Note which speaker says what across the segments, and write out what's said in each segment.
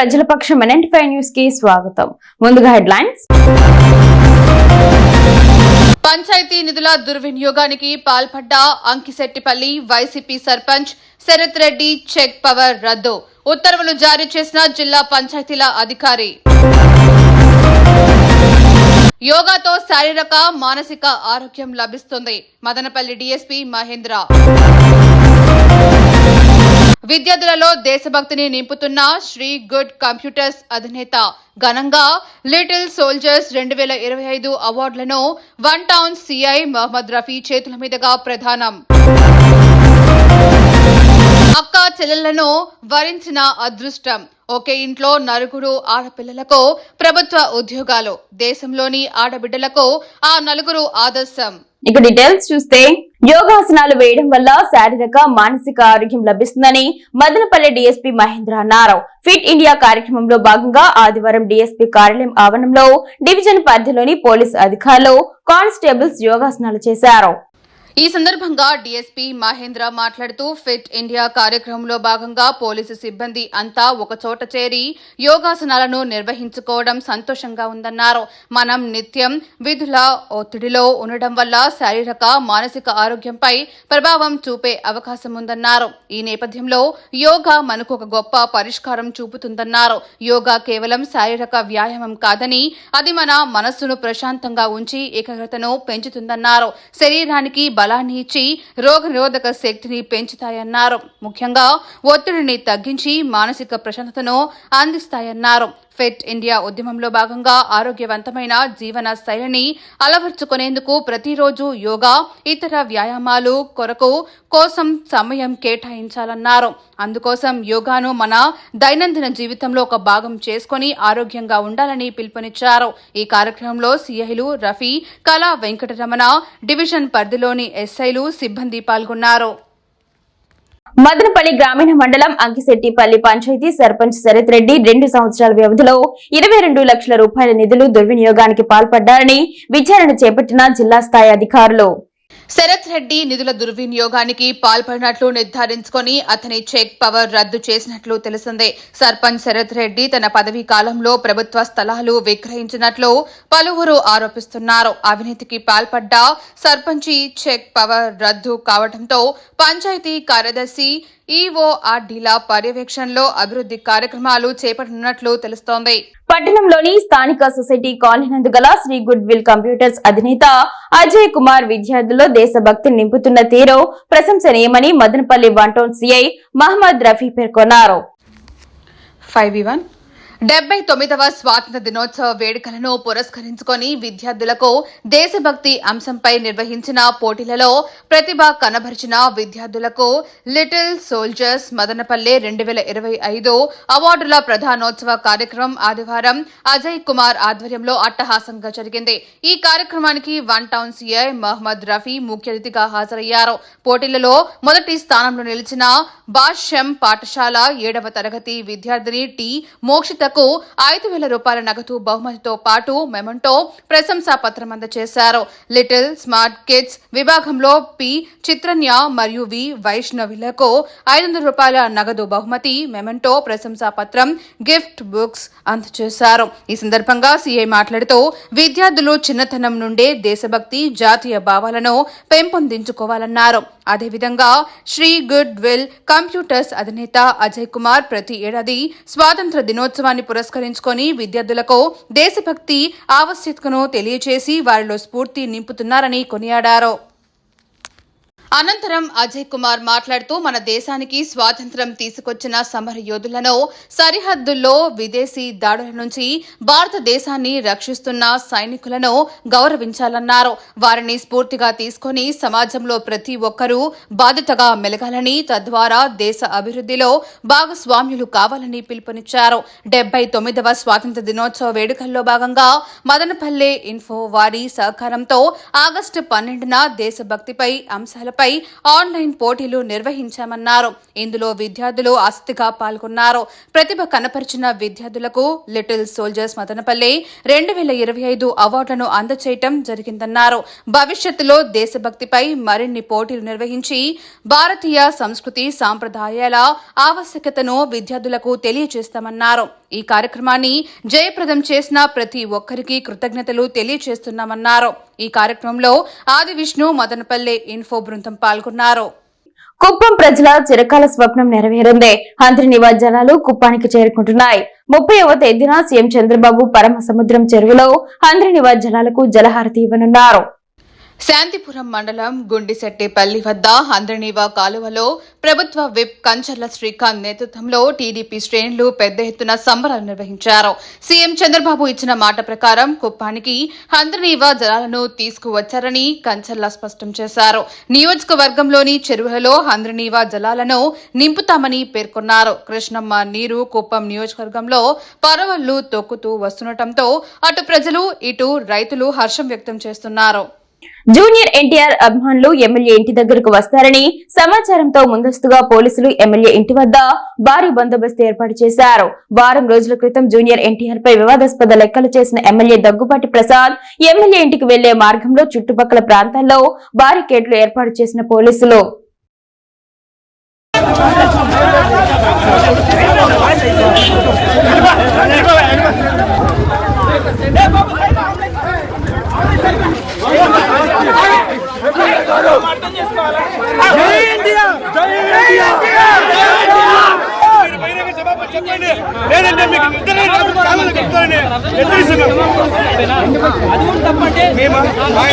Speaker 1: ప్రజల పక్షం ఫైవ్ న్యూస్కి స్వాగతం. ముందుగా హెడ్లైన్స్.
Speaker 2: పంచాయతీ నిధుల దుర్వినియోగానికి పాల్పడ్డ Ankisettipalli YCP sarpanch Sharath Reddy check power రద్దు. ఉత్తర్వులు జారీ చేసిన జిల్లా పంచాయతీల అధికారి. యోగాతో శారీరక మానసిక ఆరోగ్యం లభిస్తుంది. మదనపల్లి డీఎస్పీ మహేంద్ర. విద్యార్థులలో దేశభక్తిని నింపుతున్న శ్రీ గుడ్ కంప్యూటర్స్ అధినేత. ఘనంగా లిటిల్ సోల్జర్స్ రెండు వేల ఇరవై ఐదు అవార్డులను one town CI Mohammed Rafi చేతుల మీదుగా ప్రధానం అక్క చెల్లెళ్ళను వరించిన అదృష్టం. ఒకే ఇంట్లో నలుగురు ఆడపిల్లలకు ప్రభుత్వ ఉద్యోగాలు. దేశంలోని ఆడబిడ్డలకు ఆ నలుగురు ఆదర్శం.
Speaker 1: ఇక డీటెయిల్స్ చూస్తే యోగాసనాలు వేయడం వల్ల శారీరక మానసిక ఆరోగ్యం లభిస్తుందని మదనపల్లి డీఎస్పీ మహేంద్ర అన్నారు ఫిట్ ఇండియా కార్యక్రమంలో భాగంగా ఆదివారం డీఎస్పీ కార్యాలయం ఆవరణంలో డివిజన్ పరిధిలోని పోలీసు అధికారులు కానిస్టేబుల్స్ యోగాసనాలు చేశారు.
Speaker 2: ఈ సందర్భంగా డీఎస్పీ మహేంద్ర మాట్లాడుతూ ఫిట్ ఇండియా కార్యక్రమంలో భాగంగా పోలీసు సిబ్బంది అంతా ఒక చోట చేరి యోగాసనాలను నిర్వహించుకోవడం సంతోషంగా ఉందన్నారు. మనం నిత్యం విధుల ఒత్తిడిలో ఉండడం వల్ల శారీరక మానసిక ఆరోగ్యంపై ప్రభావం చూపే అవకాశం ఉందన్నారు. ఈ నేపథ్యంలో యోగా మనకు ఒక గొప్ప పరిష్కారం చూపుతుందన్నారు. యోగా కేవలం శారీరక వ్యాయామం కాదని అది మన మనస్సును ప్రశాంతంగా ఉంచి ఏకాగ్రతను పెంచుతుందన్నారు. శరీరానికి బలాన్ని ఇచ్చి రోగ నిరోధక శక్తిని పెంచుతాయన్నారు. ముఖ్యంగా ఒత్తిడిని తగ్గించి మానసిక ప్రశాంతతను అందిస్తాయన్నారు. ఫిట్ ఇండియా ఉద్యమంలో భాగంగా ఆరోగ్యవంతమైన జీవన శైలిని అలవర్చుకునేందుకు ప్రతిరోజు యోగా ఇతర వ్యాయామాలు కొరకు కోసం సమయం కేటాయించాలన్నారు. అందుకోసం యోగాను మన దైనందిన జీవితంలో ఒక భాగం చేసుకుని ఆరోగ్యంగా ఉండాలని పిలుపునిచ్చారు. ఈ కార్యక్రమంలో సిఐలు రఫీ కళా వెంకటరమణ డివిజన్ పరిధిలోని ఎస్ఐలు సిబ్బంది పాల్గొన్నారు.
Speaker 1: మదనపల్లి గ్రామీణ మండలం అంకిశెట్టిపల్లి పంచాయతీ సర్పంచ్ శరత్ రెడ్డి రెండు సంవత్సరాల వ్యవధిలో ఇరవై రెండు లక్షల రూపాయల నిధులు దుర్వినియోగానికి పాల్పడ్డారని విచారణ చేపట్టిన జిల్లా స్థాయి అధికారులు.
Speaker 2: శరత్ రెడ్డి నిధుల దుర్వినియోగానికి పాల్పడినట్లు నిర్ధారించుకొని అతని చెక్ పవర్ రద్దు చేసినట్లు తెలిసిందే. సర్పంచ్ శరత్ రెడ్డి తన పదవీ కాలంలో ప్రభుత్వ స్థలాలు విక్రయించినట్లు పలువురు ఆరోపిస్తున్నారు. అవినీతికి పాల్పడ్డ సర్పంచి చెక్ పవర్ రద్దు కావడంతో పంచాయతీ కార్యదర్శి ఈఓఆర్డీల పర్యవేక్షణలో అభివృద్ధి కార్యక్రమాలు చేపట్టనున్నట్లు తెలుస్తోంది.
Speaker 1: పట్టణంలోని స్థానిక సొసైటీ కాలనీ నందు గల శ్రీ గుడ్ విల్ కంప్యూటర్స్ అధినేత అజయ్ కుమార్ విద్యార్థుల్లో దేశభక్తిని నింపుతున్న తీరు ప్రశంసనీయమని Madanapalle one town CI Mohammed Rafi పేర్కొన్నారు.
Speaker 2: ఫైవ్ వన్ డెబ్బై తొమ్మిదవ స్వాతంత్ర దినోత్సవ వేడుకలను పురస్కరించుకొని విద్యార్థులకు దేశభక్తి అంశంపై నిర్వహించిన పోటీలలో ప్రతిభ కనబరిచిన విద్యార్థులకు లిటిల్ సోల్జర్స్ మదనపల్లె రెండు వేల ఇరవై ఐదు అవార్డుల ప్రధానోత్సవ కార్యక్రమం ఆదివారం అజయ్ కుమార్ ఆధ్వర్యంలో అట్టహాసంగా జరిగింది. ఈ కార్యక్రమానికి one town CI Mohammed Rafi ముఖ్య అతిథిగా హాజరయ్యారు. పోటీలలో మొదటి స్థానంలో నిలిచిన భాష్యం పాఠశాల ఏడవ తరగతి విద్యార్థిని టి విజేతలకు ఐదు వేల రూపాయల నగదు బహుమతితో పాటు మెమంటో ప్రశంసా పత్రం అందజేశారు. లిటిల్ స్మార్ట్ కిడ్స్ విభాగంలో పి చిత్రన్య మరియు వి వైష్ణవిలకు ఐదు వందల రూపాయల నగదు బహుమతి మెమంటో ప్రశంసా పత్రం గిఫ్ట్ బుక్స్ అందజేశారు. ఈ సందర్భంగా సీఐ మాట్లాడుతూ విద్యార్థులు చిన్నతనం నుండే దేశభక్తి జాతీయ భావాలను పెంపొందించుకోవాలన్నారు. అదేవిధంగా శ్రీ గుడ్ విల్ కంప్యూటర్స్ అధినేత అజయ్ కుమార్ ప్రతి ఏడాది స్వాతంత్ర దినోత్సవాన్ని పురస్కరించుకొని విద్యార్థులకు దేశభక్తి ఆవశ్యకతను తెలియజేసి వారిలో స్ఫూర్తి నింపుతున్నారని కొనియాడారు. అనంతరం అజయ్ కుమార్ మాట్లాడుతూ మన దేశానికి స్వాతంత్ర్యం తీసుకొచ్చిన సమర యోధులను సరిహద్దుల్లో విదేశీ దాడుల నుంచి భారతదేశాన్ని రక్షిస్తున్న సైనికులను గౌరవించాలన్నారు. వారిని స్ఫూర్తిగా తీసుకొని సమాజంలో ప్రతి ఒక్కరూ బాధ్యతగా మెలగాలని తద్వారా దేశ అభివృద్ధిలో భాగస్వామ్యులు కావాలని పిలుపునిచ్చారు. డెబ్బై తొమ్మిదవ స్వాతంత్ర దినోత్సవ వేడుకల్లో భాగంగా మదనపల్లె ఇన్ఫో వారి సహకారంతో ఆగస్టు పన్నెండున దేశభక్తిపై అంశాలపై పై ఆన్లైన్ పోటీలు నిర్వహించామన్నారు. ఇందులో విద్యార్థులు ఆసక్తిగా పాల్గొన్నారు. ప్రతిభ కనపరిచిన విద్యార్థులకు లిటిల్ సోల్జర్స్ మదనపల్లి రెండు వేల ఇరవై ఐదు అవార్డులను అందజేయటం జరిగిందన్నారు. భవిష్యత్తులో దేశభక్తిపై మరిన్ని పోటీలు నిర్వహించి భారతీయ సంస్కృతి సాంప్రదాయాల ఆవశ్యకతను విద్యార్థులకు తెలియజేస్తామన్నారు ఈ కార్యక్రమాన్ని జయప్రదం చేసిన ప్రతి ఒక్కరికి కృతజ్ఞతలు తెలియజేస్తున్నామన్నారు ఈ కార్యక్రమంలో ఆది విష్ణు మదనపల్లె ఇన్ఫో బృందం పాల్గొన్నారు.
Speaker 1: కుప్పం ప్రజల చిరకాల స్వప్నం నెరవేరింది. హంత్రి నివాజనాలు కుప్పానికి చేరుకుంటున్నాయి. ముప్పైవ తేదీన సీఎం చంద్రబాబు పరమ సముద్రం చెరువులో హంత్రి నివాజనాలకు జలహారతి ఇవ్వనున్నారు.
Speaker 2: శాంతిపురం మండలం గుండిశెట్టిపల్లి వద్ద హంద్రనీవా కాలువలో ప్రభుత్వ విప్ కంచర్ల శ్రీకాంత్ నేతృత్వంలో టీడీపీ శ్రేణులు పెద్ద ఎత్తున సంబరాలు నిర్వహించారు. సీఎం చంద్రబాబు ఇచ్చిన మాట ప్రకారం కుప్పానికి హంద్రనీవా జలాలను తీసుకువచ్చారని కంచర్ల స్పష్టం చేశారు. నియోజకవర్గంలోని చెరువులలో హంద్రనీవా జలాలను నింపుతామని పేర్కొన్నారు. కృష్ణమ్మ నీరు కుప్పం నియోజకవర్గంలో పరవళ్ళు తొక్కుతూ వస్తుండటంతో అటు ప్రజలు ఇటు రైతులు హర్షం వ్యక్తం చేస్తున్నారు.
Speaker 1: జూనియర్ ఎన్టీఆర్ అభిమానులు ఎమ్మెల్యే ఇంటి దగ్గరకు వస్తారని సమాచారంతో ముందస్తుగా పోలీసులు ఎమ్మెల్యే ఇంటి వద్ద భారీ బందోబస్తు ఏర్పాటు చేశారు. వారం రోజుల క్రితం జూనియర్ ఎన్టీఆర్ పై వివాదాస్పద లెక్కలు చేసిన ఎమ్మెల్యే దగ్గుబాటి ప్రసాద్ ఎమ్మెల్యే ఇంటికి వెళ్ళే మార్గంలో చుట్టుపక్కల ప్రాంతాల్లో బారికేడ్లు ఏర్పాటు చేసిన పోలీసులు.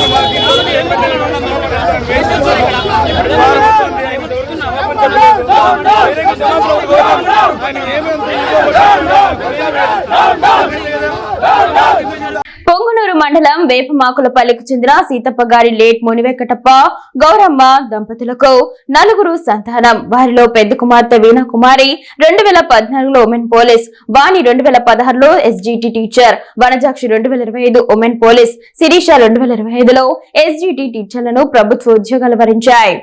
Speaker 3: ఆయన మాకు ఏం
Speaker 1: మండలం వేపమాకులపల్లికి చెందిన సీతప్ప గారి లేట్ మునివెంకటప్ప గౌరమ్మ దంపతులకు నలుగురు సంతానం. వారిలో పెద్ద కుమార్తె వీణా కుమారి రెండు వేల పద్నాలుగులో ఉమెన్ పోలీస్ వాణి రెండు వేల పదహారులో ఎస్జిటి టీచర్ వనజాక్షి రెండు వేల ఇరవై ఐదు ఉమెన్ పోలీస్ శిరీష రెండు వేల ఇరవై ఐదులో ఎస్జిటి టీచర్లను ప్రభుత్వ ఉద్యోగాలు వరించాయి.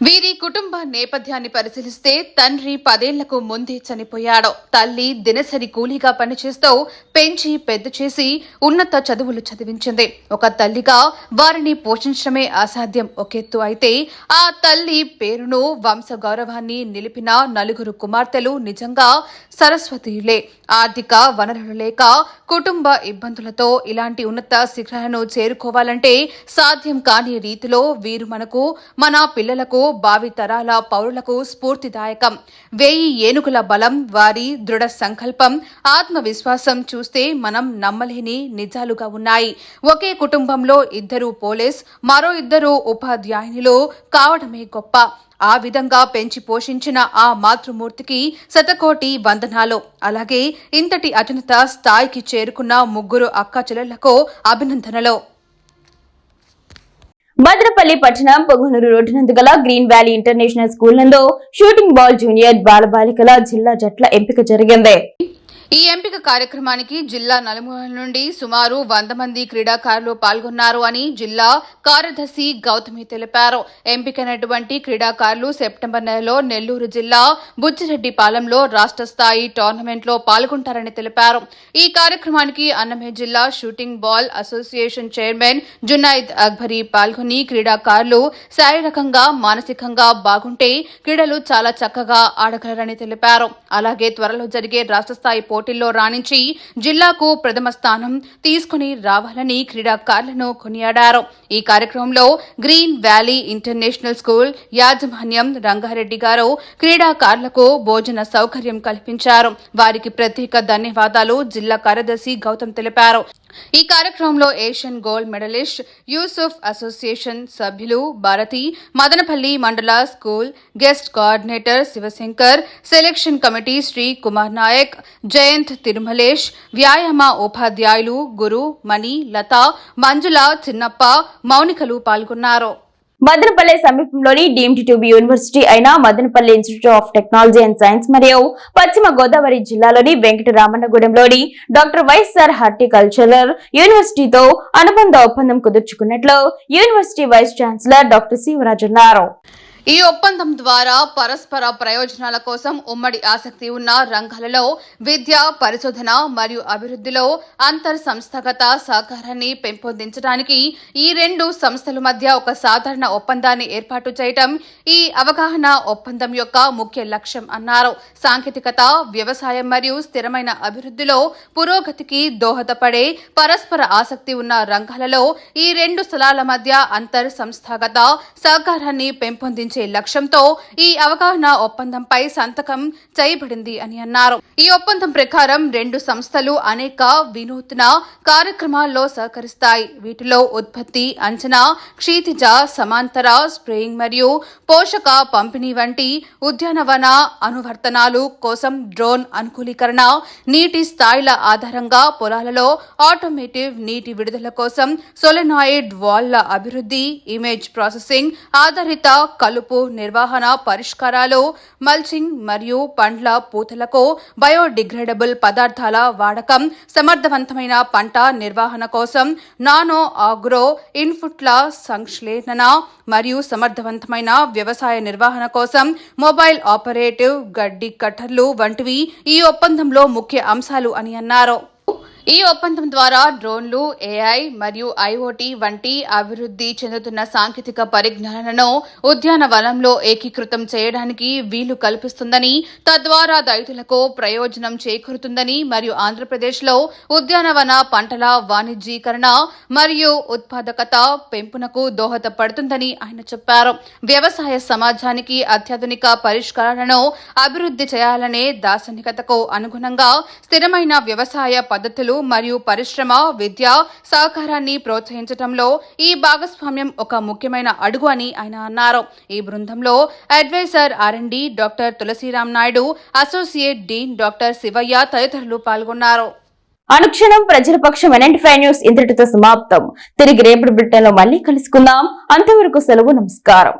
Speaker 2: వీరి కుటుంబ నేపథ్యాన్ని పరిశీలిస్తే తండ్రి పదేళ్ళకు ముందే చనిపోయాడు. తల్లి దినసరి కూలీగా పనిచేస్తూ పెంచి పెద్ద చేసి ఉన్నత చదువులు చదివించింది. ఒక తల్లిగా వారిని పోషించడమే అసాధ్యం. ఒకెత్తు అయితే ఆ తల్లి పేరును వంశ గౌరవాన్ని నిలిపిన నలుగురు కుమార్తెలు నిజంగా సరస్వతీయులే. ఆర్థిక వనరులు లేక కుటుంబ ఇబ్బందులతో ఇలాంటి ఉన్నత శిఖరాలను చేరుకోవాలంటే సాధ్యం కాని రీతిలో వీరు మనకు మన పిల్లలకు భావి తరాల పౌరులకు స్ఫూర్తిదాయకం. వేయి ఏనుగుల బలం వారి దృఢ సంకల్పం ఆత్మవిశ్వాసం చూస్తే మనం నమ్మలేని నిజాలుగా ఉన్నాయి. ఒకే కుటుంబంలో ఇద్దరు పోలీస్ మరో ఇద్దరు ఉపాధ్యాయునిలు కావడమే గొప్ప. ఆ విధంగా పెంచి పోషించిన ఆ మాతృమూర్తికి శతకోటి వందనాలు. అలాగే ఇంతటి అత్యున్నత స్థాయికి చేరుకున్న ముగ్గురు అక్క చెల్లెళ్ళకు అభినందనలు.
Speaker 1: భద్రపల్లి పట్టణం పొంగనూరు రోడ్డు నందు గల గ్రీన్ వ్యాలీ ఇంటర్నేషనల్ స్కూల్ నందు షూటింగ్ బాల్ జూనియర్ బాలబాలికల జిల్లా జట్ల ఎంపిక జరిగింది.
Speaker 2: ఈ ఎంపిక కార్యక్రమానికి జిల్లా నలుమూల నుండి సుమారు వంద మంది క్రీడాకారులు పాల్గొన్నారు అని జిల్లా కార్యదర్శి గౌతమి తెలిపారు. ఎంపికైనటువంటి క్రీడాకారులు సెప్టెంబర్ నెలలో నెల్లూరు జిల్లా బుచ్చిరెడ్డిపాలెంలో రాష్ట్ర స్థాయి టోర్నమెంట్లో పాల్గొంటారని తెలిపారు. ఈ కార్యక్రమానికి అన్నమయ్య జిల్లా shooting ball association chairman Junaid Akbari పాల్గొని క్రీడాకారులు శారీరకంగా మానసికంగా బాగుంటే క్రీడలు చాలా చక్కగా ఆడగలరని తెలిపారు. అలాగే త్వరలో జరిగే రాష్ట్ర స్థాయి పోటీల్లో రాణించి జిల్లాకు ప్రథమ స్థానం తీసుకుని రావాలని క్రీడాకారులను కొనియాడారు. ఈ కార్యక్రమంలో గ్రీన్ వ్యాలీ ఇంటర్నేషనల్ స్కూల్ యాజమాన్యం రంగారెడ్డి గారు క్రీడాకారులకు భోజన సౌకర్యం కల్పించారు. వారికి ప్రత్యేక ధన్యవాదాలు జిల్లా కార్యదర్శి గౌతమ్ తెలిపారు. ఈ కార్యక్రమంలో Asian gold medallist Yusuf association సభ్యులు భారతి మదనపల్లి మండల school guest coordinator Shivashankar selection committee Sri Kumar Naik Jayanth Tirumalesh వ్యాయామ ఉపాధ్యాయులు గురు మణి లత మంజుల చిన్నప్ప మౌనికలు పాల్గొన్నారు.
Speaker 1: మదనపల్లె సమీపంలోని డీమ్డ్ ట్యూబ్ యూనివర్సిటీ అయిన Madanapalle institute of technology and science మరియు పశ్చిమ గోదావరి జిల్లాలోని వెంకటరామన్నగూడెంలోని డాక్టర్ వైఎస్ఆర్ హార్టికల్చరల్ యూనివర్సిటీతో అనుబంధ ఒప్పందం కుదుర్చుకున్నట్లు university vice chancellor doctor Shivaraj అన్నారు.
Speaker 2: ఈ ఒప్పందం ద్వారా పరస్పర ప్రయోజనాల కోసం ఉమ్మడి ఆసక్తి ఉన్న రంగాలలో విద్య పరిశోధన మరియు అభివృద్ధిలో అంతర్ సంస్థాగత సహకారాన్ని పెంపొందించడానికి ఈ రెండు సంస్థల మధ్య ఒక సాధారణ ఒప్పందాన్ని ఏర్పాటు చేయటం ఈ అవగాహన ఒప్పందం యొక్క ముఖ్య లక్ష్యం అన్నారు. సాంకేతికత వ్యవసాయం మరియు స్థిరమైన అభివృద్ధిలో పురోగతికి దోహదపడే పరస్పర ఆసక్తి ఉన్న రంగాలలో ఈ రెండు స్థలాల మధ్య అంతర్ సంస్థాగత సహకారాన్ని పెంపొందించే లక్ష్యంతో ఈ అవగాహన ఒప్పందంపై సంతకం చేయబడింది అని అన్నారు. ఈ ఒప్పందం ప్రకారం రెండు సంస్థలు అనేక వినూత్న కార్యక్రమాల్లో సహకరిస్తాయి. వీటిలో ఉత్పత్తి అంచనా క్షితిజ సమాంతర స్ప్రేయింగ్ మరియు పోషక పంపిణీ వంటి ఉద్యానవన అనువర్తనాలు కోసం డ్రోన్ అనుకూలీకరణ నీటి స్థాయిల ఆధారంగా పొలాలలో ఆటోమేటివ్ నీటి విడుదల కోసం సొలెనాయిడ్ వాళ్ళ అభివృద్ధి ఇమేజ్ ప్రాసెసింగ్ ఆధారిత కలుపు నిర్వహణ పరిష్కారాలు మల్చింగ్ మరియు పండ్ల పూతలకు బయోడిగ్రేడబుల్ పదార్థాల వాడకం సమర్థవంతమైన పంట నిర్వహణ కోసం నానో ఆగ్రో ఇన్పుట్ల సంశ్లేషణ మరియు సమర్థవంతమైన వ్యవసాయ నిర్వహణ కోసం మొబైల్ ఆపరేటివ్ గడ్డి కట్టర్లు వంటివి ఈ ఒప్పందంలో ముఖ్య అంశాలు అని అన్నారు. ఈ ఒప్పందం ద్వారా డ్రోన్లు ఏఐ మరియు ఐఓటీ వంటి అభివృద్ధి చెందుతున్న సాంకేతిక పరిజ్ఞానాలను ఉద్యానవనంలో ఏకీకృతం చేయడానికి వీలు కల్పిస్తుందని తద్వారా రైతులకు ప్రయోజనం చేకూరుతుందని మరియు ఆంధ్రప్రదేశ్లో ఉద్యానవన పంటల వాణిజ్యీకరణ మరియు ఉత్పాదకత పెంపునకు దోహదపడుతుందని ఆయన చెప్పారు. వ్యవసాయ సమాజానికి అత్యాధునిక పరిష్కారాలను అభివృద్ధి చేయాలనే దార్శనికతకు అనుగుణంగా స్థిరమైన వ్యవసాయ పద్ధతులు మరియు పరిశ్రమ విద్య సహకారాన్ని ప్రోత్సహించడంలో ఈ భాగస్వామ్యం ఒక ముఖ్యమైన అడుగు అని ఆయన అన్నారు. ఈ బృందంలో adviser RMD doctor Tulasiram Naidu associate dean doctor Shivaiah తదితరులు పాల్గొన్నారు.
Speaker 1: అనుక్షణం ప్రజల పక్షం ఎన్ఎంటీ ఫైవ్ న్యూస్ ఇంతటితో సమాప్తం. తిరిగి రేపటి బ్రిటన్లో మళ్ళీ కలుసుకుందాం. అంతవరకు సెలవు నమస్కారం.